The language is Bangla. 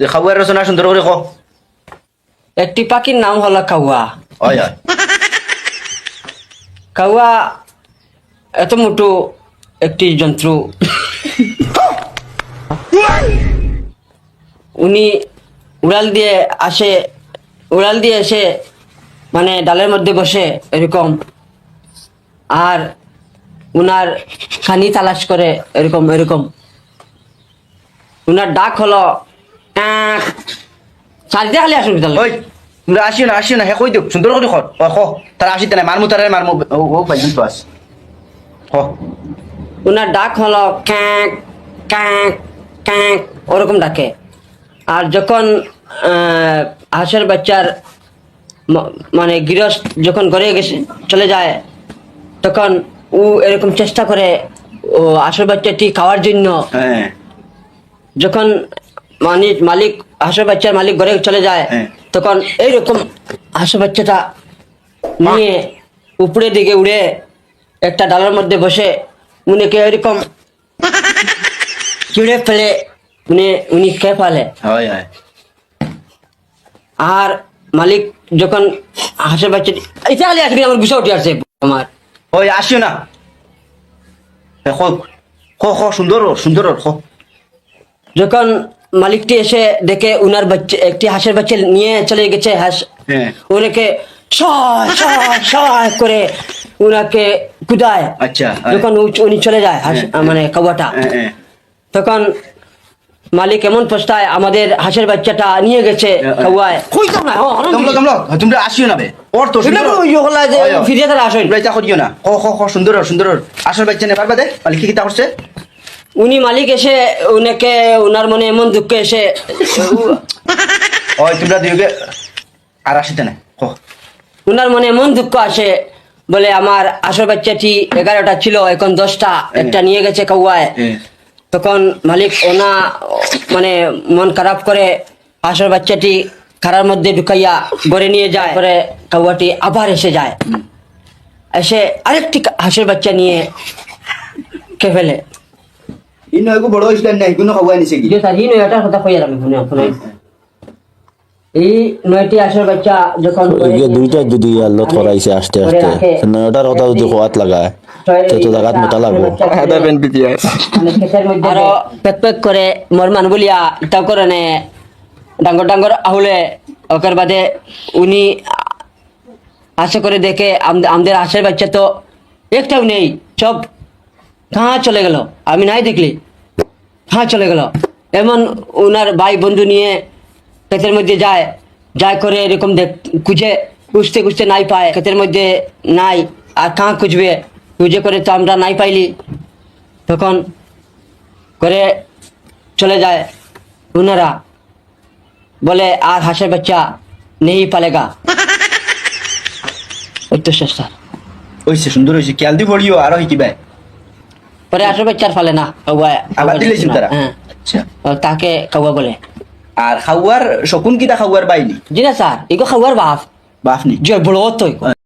যে খাওয়ার রচনা সুন্দর করে কো। একটি পাখির নাম হলো কাউয়া। হয় হয়। কাউয়া এত মোটো একটি যন্ত্র। উনি উড়াল দিয়ে আসে উড়াল দিয়ে এসে মানে ডালের মধ্যে বসে এরকম। আর উনার খানি তালাশ করে এরকম এরকম। উনার ডাক হলো চারিদিকে খালি আসুন বিদ্যালয় ওই তোমরা আসিও না আসিও না হে কই দিও সুন্দর করে কর ও কো তারা আসিতে নাই মারমু তারা মারমু ও ও বাইজন তো আস কো ওনার ডাক হলো ক্যাঁক ক্যাঁক ক্যাঁক ওরকম ডাকে। আর যখন হাঁসের বাচ্চার মানে গৃহস্থ যখন ঘরে গেছে চলে যায় তখন ও এরকম চেষ্টা করে ও হাঁসের বাচ্চাটি খাওয়ার জন্য। হ্যাঁ। যখন মালিক মালিক হাঁসের বাচ্চার মালিক ঘরে চলে যায়। হ্যাঁ। তখন এইরকম হাঁসের বাচ্চাটা নিয়ে উপরের দিকে উড়ে একটা ডালার মধ্যে বসে উনিকে এরকম চিড়ে ফেলে উনি উনি খেয়ে ফেলে। আর মালিক যখন হাঁসের বাচ্চাটি এটা খালি আজকে আমার গুছা উঠে আসছে আমার। ওই আসিও না। কো কো সুন্দর সুন্দর কো যখন মালিকটি এসে দেখে উনার বাচ্চা একটি হাঁসের বাচ্চা নিয়ে চলে গেছে হাঁস হ্যাঁ। ওনাকে করে উনাকে কুদায় আচ্ছা হ্যাঁ। যখন উনি চলে যায় হাঁস হ্যাঁ। মানে কাবাটা। তখন মালিক এমন পস্তায় আমাদের হাঁসের বাচ্চাটা নিয়ে গেছে। কাবায় কইতাম ও, অনেক তোমরা তোমরা তোমরা আসিও না বে ওর তো এগুলো সুন্দর ওই ওগুলা যে। তারা আসেন তোমরা এটা করিও না কো কো কো সুন্দর সুন্দর আসল বাচ্চা নে পারবা দে মালিক কি কিতা করছে উনি মালিক এসে উনাকে উনার মনে এমন দুঃখ এসে ওই তোমরা দুইকে আর আসিতে না উনার মনে এমন দুঃখ আসে বলে আমার আসল বাচ্চাটি এগারোটা ছিল এখন দশটা একটা নিয়ে গেছে কাউয়ায়। হ্যাঁ। তখন মালিক ওনা মানে মন খারাপ করে আসল বাচ্চাটি খারার মধ্যে ঢুকাইয়া ঘরে নিয়ে যায় পরে কাউয়াটি আবার এসে যায়। এসে আরেকটি হাঁসের বাচ্চা নিয়ে কে ফেলে। ইনো এগো বড় হইছিলেন না ইগুনো খাওয়াই নিছে কি? তার এই নয়টার কথা কইয়া আমি শুনে শুনে এই নয়টি হাঁসের বাচ্চা যখন দুইটা যদি আল্লত করাইছে আস্তে আস্তে। নয়টার কথা যদি খোয়াত লাগায় তো তো জাগাত মোটা লাগবো। আরও পেক পেক করে মরমান বলিয়া ইটা করে নে? ডাঙ্গর ডাঙ্গর আহুলে ওকের বাদে উনি আশা করে দেখে আম- আমাদের আশের বাচ্চা তো একটাও নেই সব কাহা চলে গেল, আমি নাই দেখলি। কাহা চলে গেল। এমন ওনার ভাই বন্ধু নিয়ে ক্ষেতের মধ্যে যায় যায় করে এরকম দেখ, খুঁজে, খুঁজতে খুঁজতে নাই পায়, ক্ষেতের মধ্যে নাই, আর কাহা খুঁজবে, খুঁজে করে তো আমরা নাই পাইলি। তখন করে চলে যায় ওনারা বলে, আর হাঁসের বাচ্চা নেই পালেগা। ওই তো চেষ্টা হইছে সুন্দর হইছে, খেয়াল দি পড়িও আরও হিকিবাই পরে হাঁসের বাচ্চার ফালে না আবার দিলেছেন তারা? হ্যাঁ। আচ্ছা। তাকে কাউয়া বলে। আর খাওয়ার শকুন কিতা খাওয়ার বাইনি জি না স্যার এগো খাওয়ার বাপ নি। জয় বড় তো